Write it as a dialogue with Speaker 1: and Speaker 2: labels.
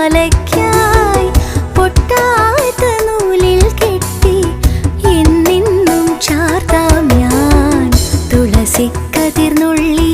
Speaker 1: മാലയ്ക്കായി നൂലിൽ കെട്ടി ഞാൻ. തുളസി കതിർന്നുള്ളി